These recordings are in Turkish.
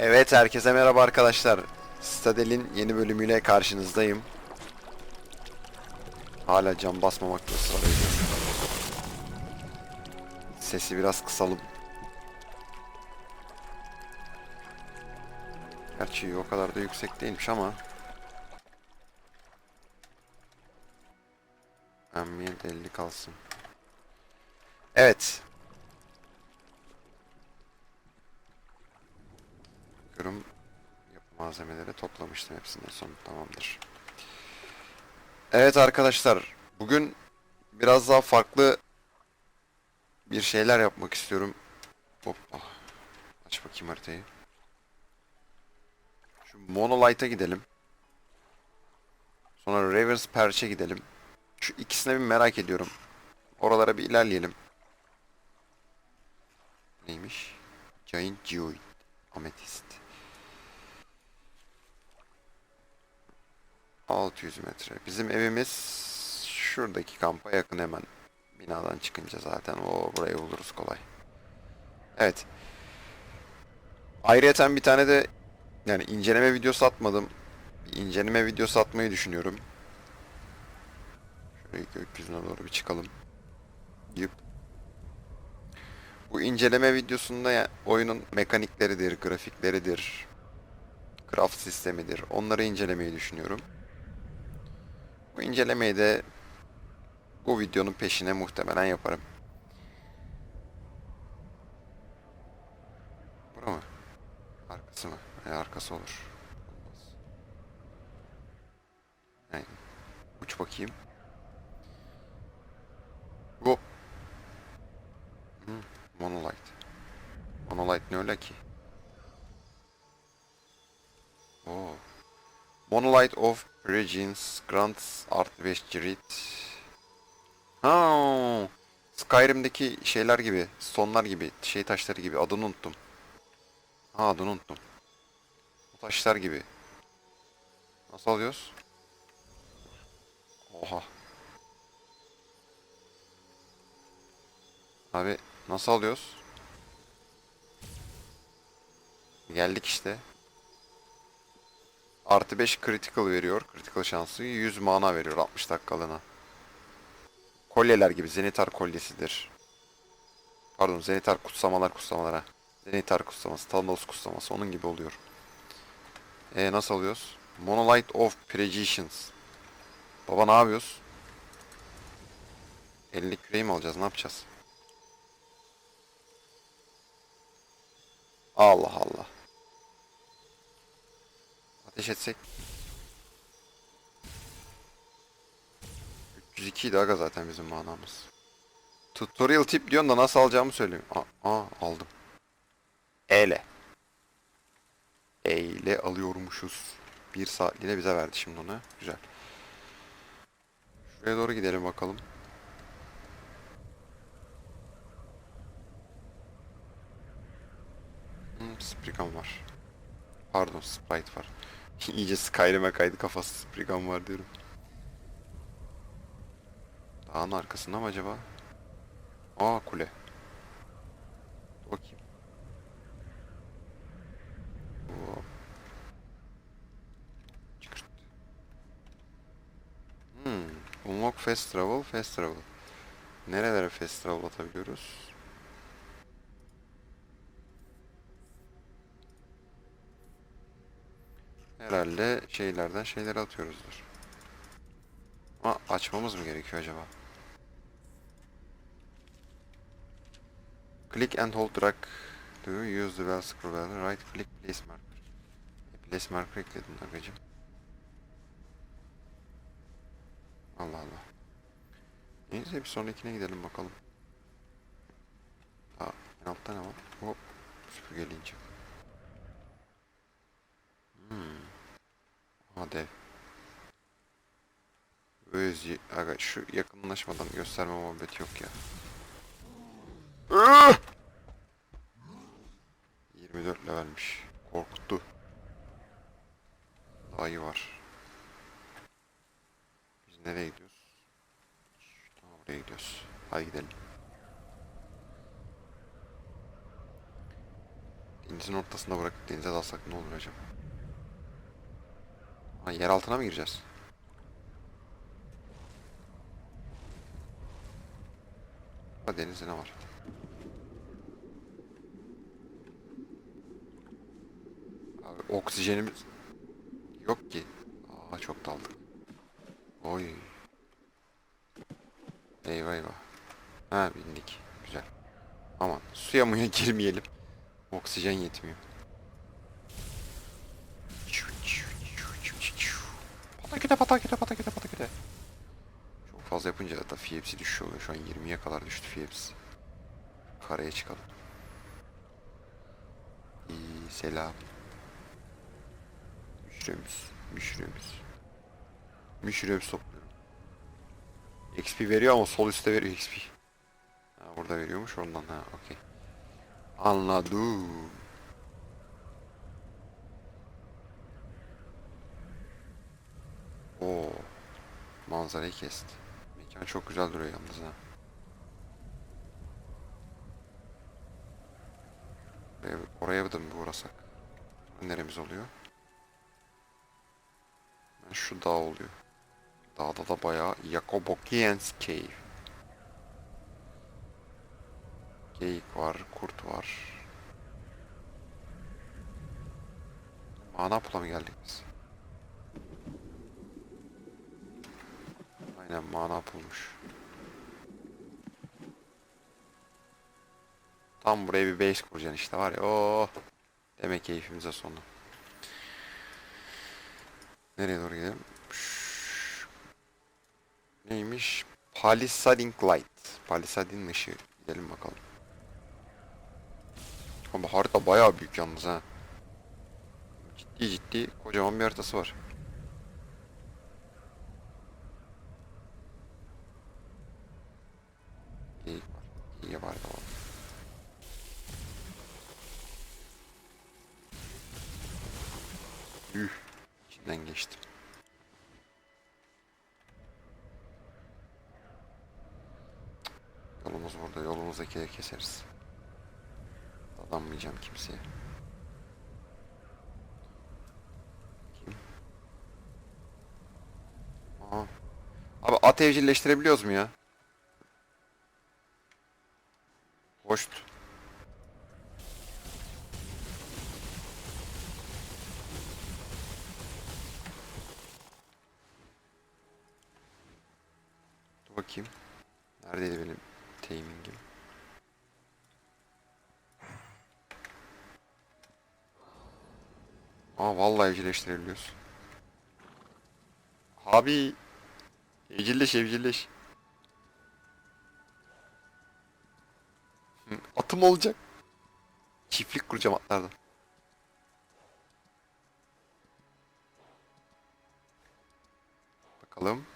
Evet herkese merhaba arkadaşlar. Stadel'in yeni bölümüyle karşınızdayım. Hala cam basmamakta ısrar ediyorum. Sesi biraz kısalım. Gerçi o kadar da yüksek değilmiş ama. Ambient 50 kalsın. Evet. Bakıyorum yapı malzemeleri toplamıştım hepsinden son tamamdır. Evet arkadaşlar bugün biraz daha farklı bir şeyler yapmak istiyorum. Hoppa. Aç bakayım haritayı. Şu Monolite'a gidelim. Sonra Reverse Perch'e gidelim. Şu ikisine bir merak ediyorum. Oralara bir ilerleyelim. Neymiş? Giant Geoid. Ametist. 600 metre. Bizim evimiz şuradaki kampa yakın hemen. Binadan çıkınca zaten o burayı buluruz kolay. Evet. Ayrıyeten bir tane de yani inceleme videosu atmadım. Bir inceleme videosu atmayı düşünüyorum. Şöyle gökyüzüne doğru bir çıkalım. Yıp. Bu inceleme videosunda ya, oyunun mekanikleridir, grafikleridir, craft sistemidir. Onları incelemeyi düşünüyorum. Bu incelemeyi de bu videonun peşine muhtemelen yaparım. Bura mı? Arkası mı? E, arkası olur. Olmaz. Uç bakayım. Bu. Hı, Monolite. Monolite ne öyle ki? Oo. Monolith of Regins grants art Westgerit. Ha, Skyrim'deki şeyler gibi, sonlar gibi, şey taşları gibi adını unuttum. Ha adını unuttum. Bu taşlar gibi. Nasıl alıyoruz? Oha. Abi nasıl alıyoruz? Geldik işte. Artı 5 critical veriyor. Critical şansı 100 mana veriyor 60 dakikalığına. Kolyeler gibi Zenitar kolyesidir. Pardon Zenitar kutsamalar kutsamalara. Zenitar kutsaması, Thanos kutsaması onun gibi oluyor. E nasıl alıyoruz? Monolith of Precisions. Baba ne yapıyoruz? 50 küreği mi alacağız? Ne yapacağız? Allah Allah. Ateş etsek. 302 idi aga zaten bizim manamız. Tutorial tip diyorsun da nasıl alacağımı söyleyeyim. Aa, aa aldım. Eyle. Eyle alıyormuşuz. Bir saatliğine bize verdi şimdi onu. Güzel. Şuraya doğru gidelim bakalım. Hmm, Spriggan var. Pardon Sprite var. İyice Skyrim'e kaydı kafası Spriggan var diyorum. Dağın arkasında mı acaba? Aa kule. Bakayım. Çıkırt. Hmm. Unlock fast travel, fast travel. Nerelere fast travel atabiliyoruz? Herhalde şeylerden şeyleri atıyoruzdur. Ama açmamız mı gerekiyor acaba? Click and hold drag to use the well scroll. Right click place marker. E, Place marker ekledim agacım. Allah Allah. Neyse bir sonrakine gidelim bakalım. Aa, en altta ne var? Hop. Süpürge linci. Hmm. Aha dev. Özye. Aga şu yakınlaşmadan gösterme muhabbeti yok ya. 24 levelmiş. Korkuttu. Daha iyi var. Biz nereye gidiyoruz? Tamam oraya gidiyoruz. Hadi gidelim. Denizin ortasında bırakıp denize dalsak ne olur acaba? Ha, yer altına mı gireceğiz? Ha, denizde ne var? Abi, oksijenimiz yok ki. Aa çok daldık. Oy. Eyvah eyvah. Ha bindik. Güzel. Aman suya muya girmeyelim. Oksijen yetmiyor. Patakete patakete patakete patakete. Çok fazla yapınca da fiyepsi düşüyor. Şu an 20'ye kadar düştü fiyepsi. Karaya çıkalım. İyi selam. Müşremiz. Müşremiz. Müşremiz topluyorum. XP veriyor ama sol üstte veriyor XP. Ha, burada veriyormuş ondan ha okey. Anladım. Oo. Manzarayı kesti. Mekan çok güzel duruyor yalnız ha. Oraya, da mı uğrasak? Neremiz oluyor? Şu dağ oluyor. Dağda da bayağı Jakobokians Cave. Geyik var, kurt var. Mana pula mı geldik biz? Aynen mana bulmuş. Tam buraya bir base kuracaksın işte var ya. Oh. Demek keyfimize sonu. Nereye doğru gidelim? Neymiş? Palisading Light. Palisading ışığı. Gidelim bakalım. Ama harita bayağı büyük yalnız ha. Ciddi ciddi kocaman bir haritası var. İyi var da var. Üh. İçinden geçtim. Yolumuz burada. Yolumuzdaki keseriz. Dadanmayacağım kimseye. Kim? Abi at evcilleştirebiliyoruz mu ya? Hoşt. Dur bakayım. Neredeydi benim timingim? Aa vallahi evcilleştirebiliyorsun. Abi. Evcilleş evcilleş. Atım olacak. Çiftlik kuracağım atlardan. Bakalım.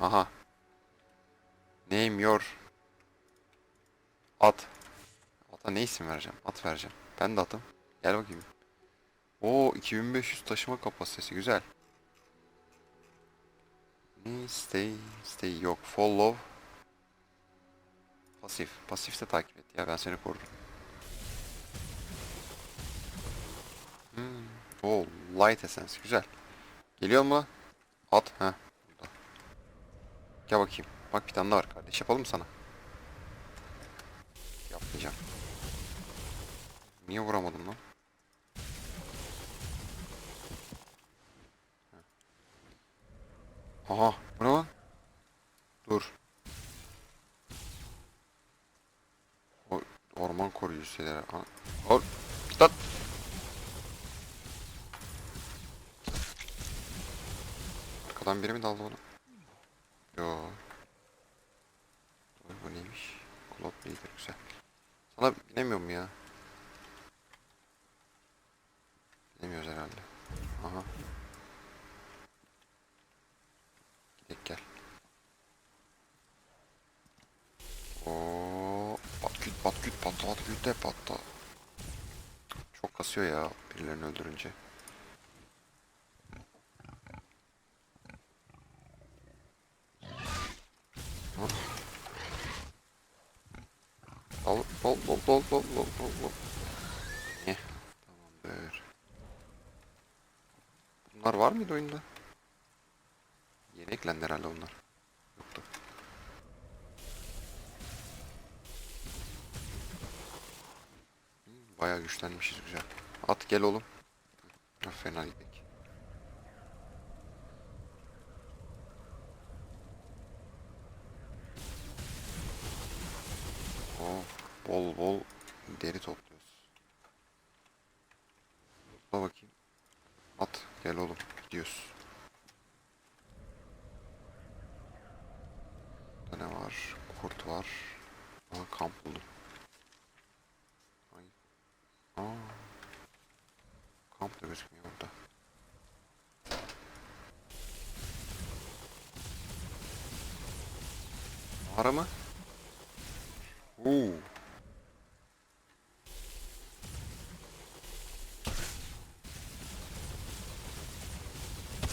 Aha. Name your at. Ata ne isim vereceğim? At vereceğim. Ben de atım. Gel bakayım. Oo 2500 taşıma kapasitesi güzel. Stay stay yok follow. Pasif. Pasif de takip et ya ben seni korurum. Hmm. Oo light essence güzel. Geliyor mu? At ha. Burada. Gel bakayım. Bak bir tane daha var kardeş. Yapalım sana? Yapmayacağım. Niye vuramadım lan? Aha bu ne lan? Dur. O koruyucu şeyler. Ol. Lan. Arkadan biri mi daldı bana? kasıyor ya birilerini öldürünce. Hop. Al, bol bol bol bol bol bol bol. Niye? Tamamdır. Bunlar var mıydı oyunda? Yeni eklendi herhalde onlar. Bayağı güçlenmişiz güzel. At gel oğlum. Fena gidelim. Oh, bol bol deri topluyoruz. Topla bakayım. At gel oğlum gidiyoruz. Burada ne var? Kurt var. Aa kamp buldum. Ay. Aa. Kamp da gözükmüyor burada. Mağara mı? Oo.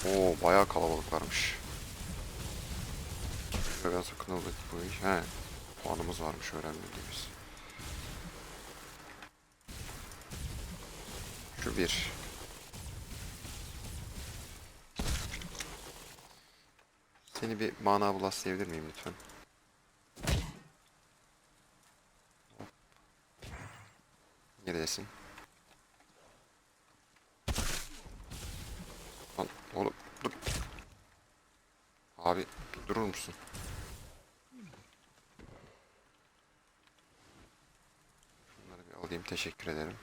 Oo bayağı kalabalık varmış. Biraz sakınıldık bu iş. He. Puanımız varmış öğrenmediğimiz. Şu bir. Seni bir mana bulaslayabilir miyim lütfen? Neredesin? Lan oğlum dur. Abi durur musun? Şunları bir alayım teşekkür ederim.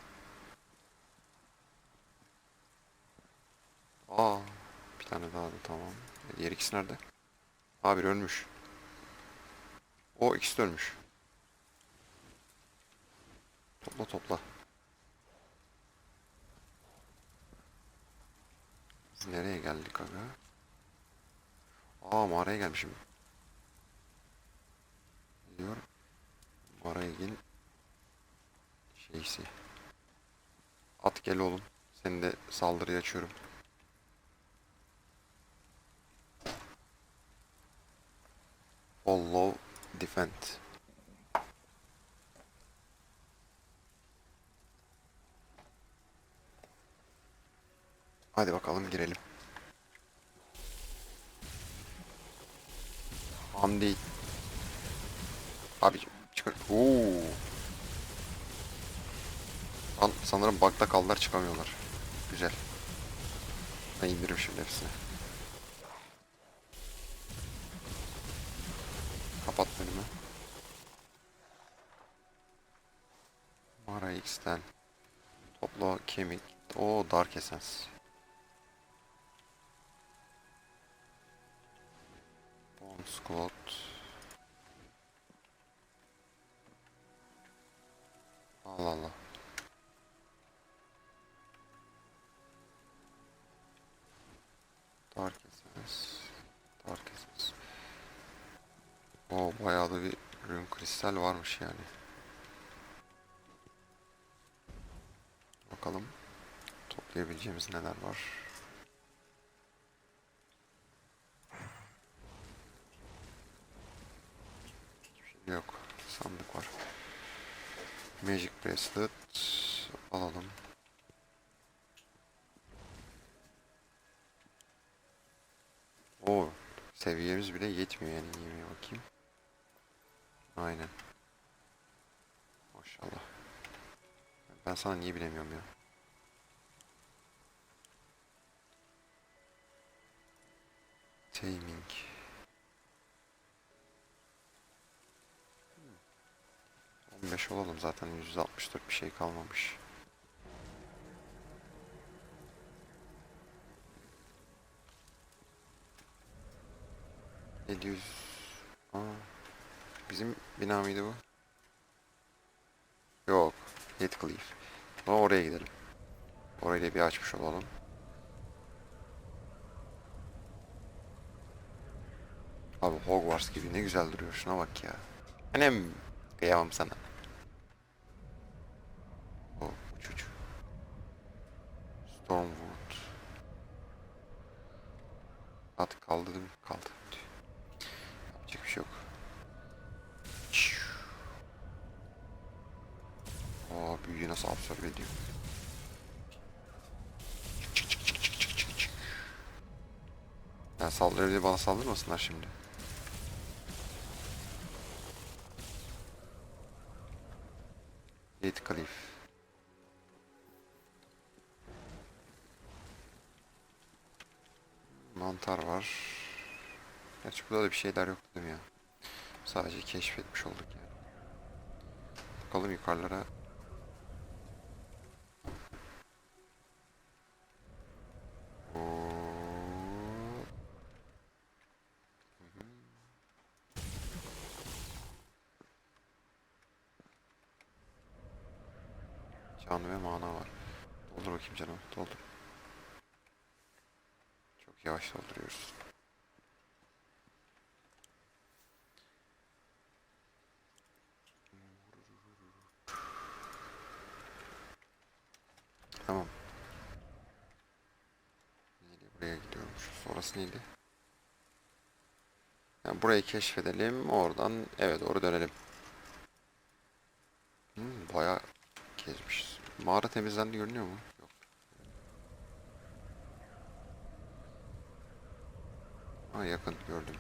Aa bir tane daha da tamam. Diğer ikisi nerede? Abi ölmüş. O ikisi de ölmüş. Topla topla. Biz nereye geldik aga? Aa mağaraya gelmişim. Biliyorum. Mağaraya gel. Şeysi. At gel oğlum. Seni de saldırıya açıyorum. Follow defend. Hadi bakalım girelim. Hamdi. Abi çıkar. Oo. Sanırım bug'da kaldılar çıkamıyorlar. Güzel. Ben indiririm şimdi hepsini. Kapat önümü. Mara X'ten. Topla kemik. O Dark Essence. Bone Squad. Allah Allah. Dark Essence. Dark Essence. O bayağı da bir rune kristal varmış yani. Bakalım toplayabileceğimiz neler var. Yok. Sandık var. Magic Bracelet alalım. O seviyemiz bile yetmiyor yani yemeğe bakayım. Aynen. Maşallah. Ben sana niye bilemiyorum ya. Taming. Hmm. 15 olalım zaten 164 bir şey kalmamış. Yedi yüz. Aa, bizim bina mıydı bu? Yok. Heathcliff. Ama oraya gidelim. Orayı da bir açmış olalım. Abi Hogwarts gibi ne güzel duruyor. Şuna bak ya. Annem. Kıyamam sana. O uç uç. Stormwood. At kaldı değil mi? Kaldı. Tüh. Yapacak bir şey yok. Aa büyüyü nasıl absorbe ediyor? Ya saldırabilir bana saldırmasınlar şimdi. Gate Cliff. Mantar var. Gerçi burada da bir şeyler yok değil mi ya? Sadece keşfetmiş olduk yani. Bakalım yukarılara. Oo. Can ve mana var. Doldur bakayım canım. Doldur. Çok yavaş dolduruyoruz. Tamam. Neydi? Buraya gidiyormuş. Sonrası neydi? Yani burayı keşfedelim. Oradan eve doğru dönelim. Hmm, bayağı gezmişiz. Mağara temizlendi görünüyor mu? Yok. Ha yakın gördüm.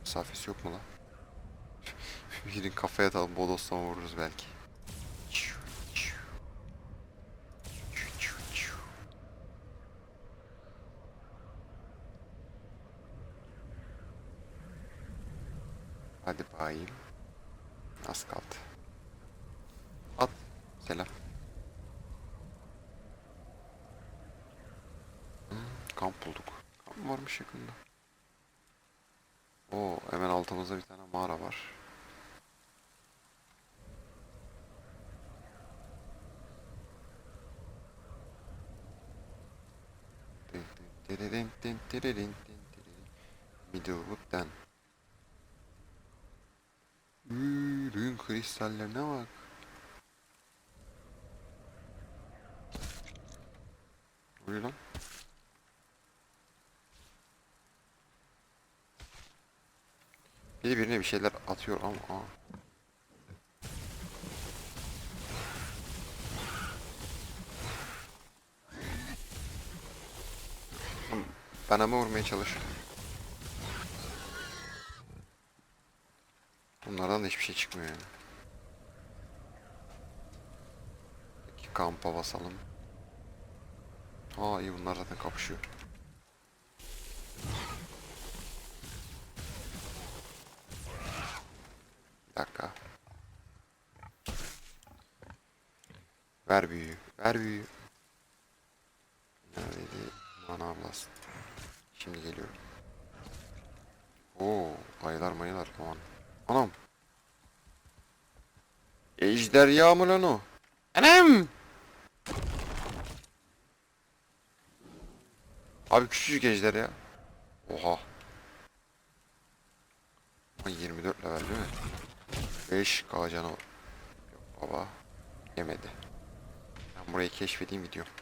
Mesafesi yok mu lan? Birinin kafaya atalım bodostan vururuz belki. Hadi bayım. Az kaldı. At. Selam. Hmm, kamp bulduk. Kamp varmış yakında. Oo, hemen altımızda bir tane mağara var. Din din din diririn. Middlewood'den. Ürün kristallerine bak. Oluyor lan? Biri birine bir şeyler atıyor ama aa. Oğlum, Bana mı vurmaya çalışıyor? Bunlardan da hiçbir şey çıkmıyor yani. Peki kampa basalım. Aa iyi bunlar zaten kapışıyor. Bir dakika. Ver büyüğü. Ver büyüğü. Neredeydi? Mana ablasın. Şimdi geliyorum. Oo, ayılar mayılar aman. Anam. Ejderha mı lan o? Anam! Abi küçücük ejderha. Oha. Ama 24 level değil mi? 5 k canı var. Yok baba. Yemedi. Ben burayı keşfedeyim gidiyorum.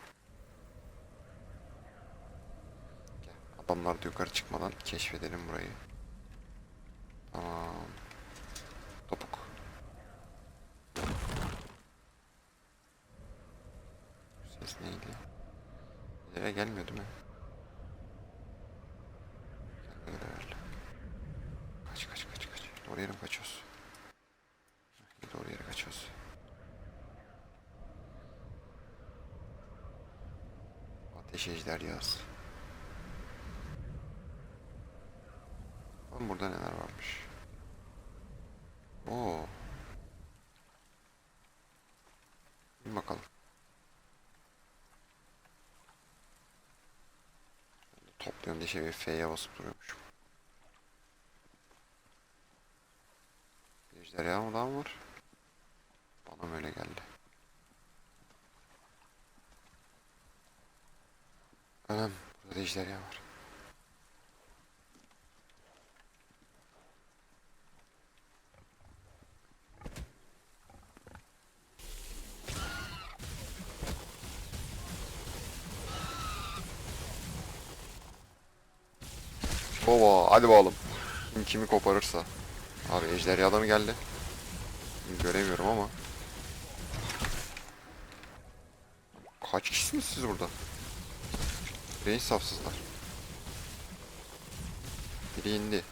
Gel. Adamlar da yukarı çıkmadan keşfedelim burayı. Tamam. Topuk. Ses neydi? İleriye gelmiyor değil mi? Kaç kaç kaç kaç. Doğru yere mi kaçıyoruz? Doğru yere kaçıyoruz. Ateş ejderhası. Lan burada neler varmış? Oo. Bir bakalım. Topluyorum diye şey bir F'ye basıp duruyormuşum. Ejderha mı mı var? Bana mı öyle geldi? Anam burada da ejderha var. Baba hadi bakalım. Kim kimi koparırsa. Abi ejderha mı geldi? Göremiyorum ama. Kaç kişisiniz siz burada? Bire insafsızlar. Biri indi.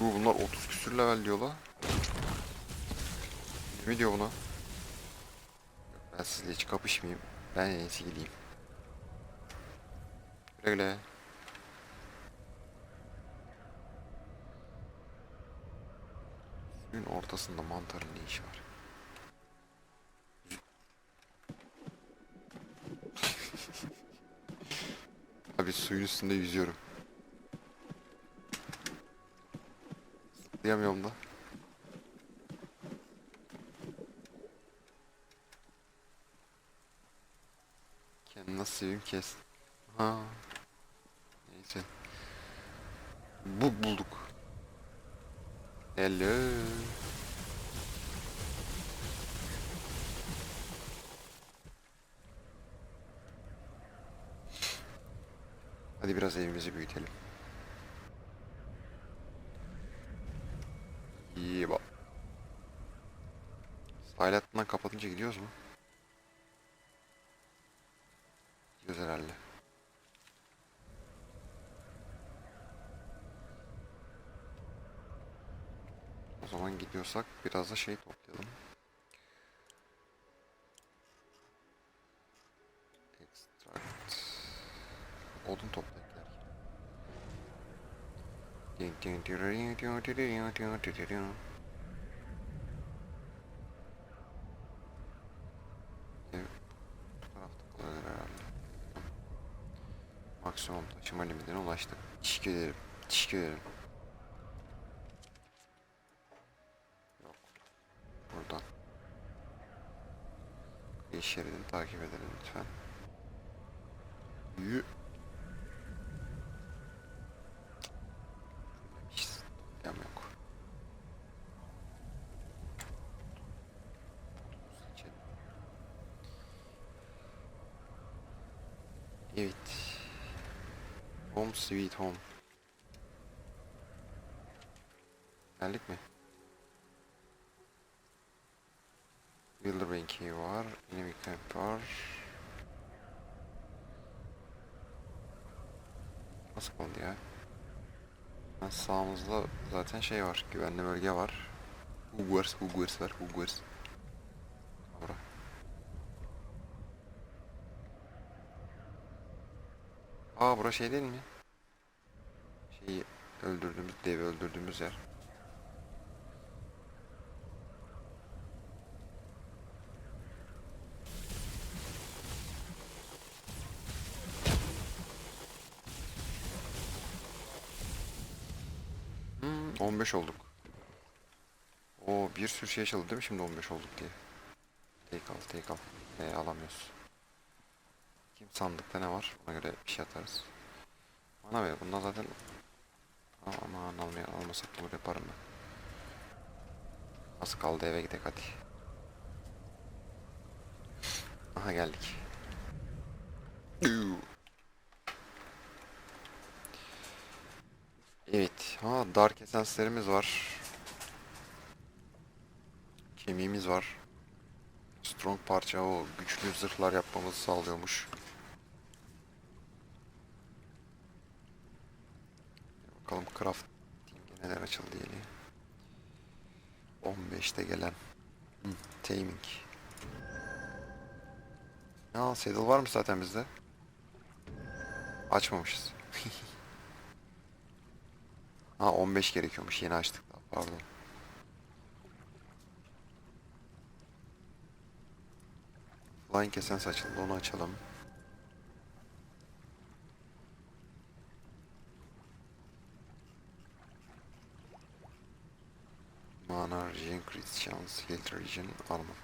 Bu bunlar 30 küsür level diyor la. 20 diyor buna. Ben sizle hiç kapışmayayım. Ben en iyisi gideyim. Güle güle. Suyun ortasında mantarın ne işi var? Abi suyun üstünde yüzüyorum. Zıplayamıyorum da. Nasıl seveyim kes. Ha. Neyse. Bug bulduk. Hello. Hadi biraz evimizi büyütelim. İyi bak. Sahil hattından kapatınca gidiyoruz mu? Gidiyoruz herhalde. O zaman gidiyorsak biraz da şey toplayalım. Extract. Odun toplayıp gel. Evet, bu tarafta kalıyor herhalde. Taşıma limitine ulaştık. Teşekkür ederim. Teşekkür ederim. Yok. Buradan. Şeridini takip edelim lütfen. Yü. Hiç yam yok. Seçelim. Evet. Home sweet home. Geldik mi? Wilderbank Cave var. Enemy Camp var. Nasıl kaldı ya? Ha, sağımızda zaten şey var. Güvenli bölge var. Hogwarts, Hogwarts var. Hogwarts. Bura. Aa bura şey değil mi? Öldürdüğümüz, devi öldürdüğümüz yer. Hmm, 15 olduk. O bir sürü şey açıldı değil mi şimdi 15 olduk diye. Take al, take al. Ee, alamıyoruz. Kim sandıkta ne var? Ona göre bir şey atarız. Bana ver. Bundan zaten aman almaya almasak da yaparım ben. Az kaldı eve gidelim hadi. Aha geldik. Evet. Ha dark esence'lerimiz var. Kemiğimiz var. Strong parça o güçlü zırhlar yapmamızı sağlıyormuş. Crafting'e neler açıldı yeni. 15'te gelen. Hı, taming. Ya saddle var mı zaten bizde? Açmamışız. ha 15 gerekiyormuş yeni açtık daha pardon. Flying Essence açıldı onu açalım. Mana Regen, Crit Chance, Health Regen, Armor.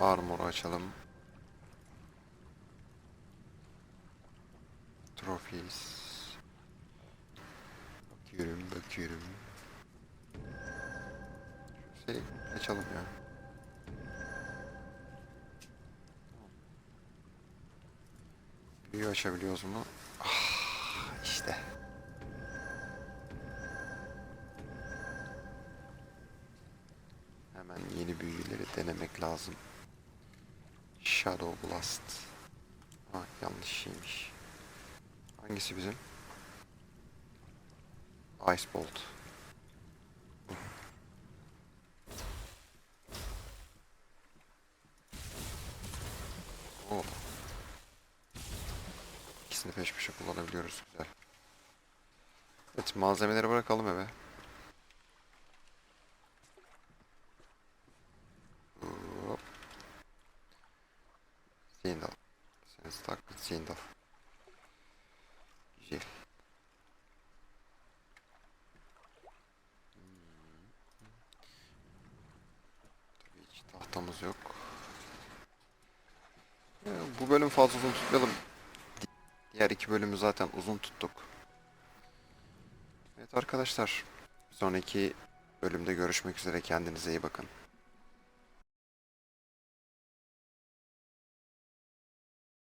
Armor'u açalım. Trophies. Bakıyorum, bakıyorum. Şey açalım ya. Büyü açabiliyoruz mu? Ah, işte. Hemen yeni büyüleri denemek lazım. Shadow Blast. Ha yanlış şeymiş. Hangisi bizim? Ice Bolt. Oo. İkisini peş peşe kullanabiliyoruz. Güzel. Evet malzemeleri bırakalım eve. Hop. Zindal. Sen stack with Zindal. Güzel. Hmm. Tabii hiç tahtamız yok. Ya, bu bölüm fazla uzun tutmayalım. Di- Diğer iki bölümü zaten uzun tuttuk. Evet arkadaşlar. Sonraki bölümde görüşmek üzere. Kendinize iyi bakın.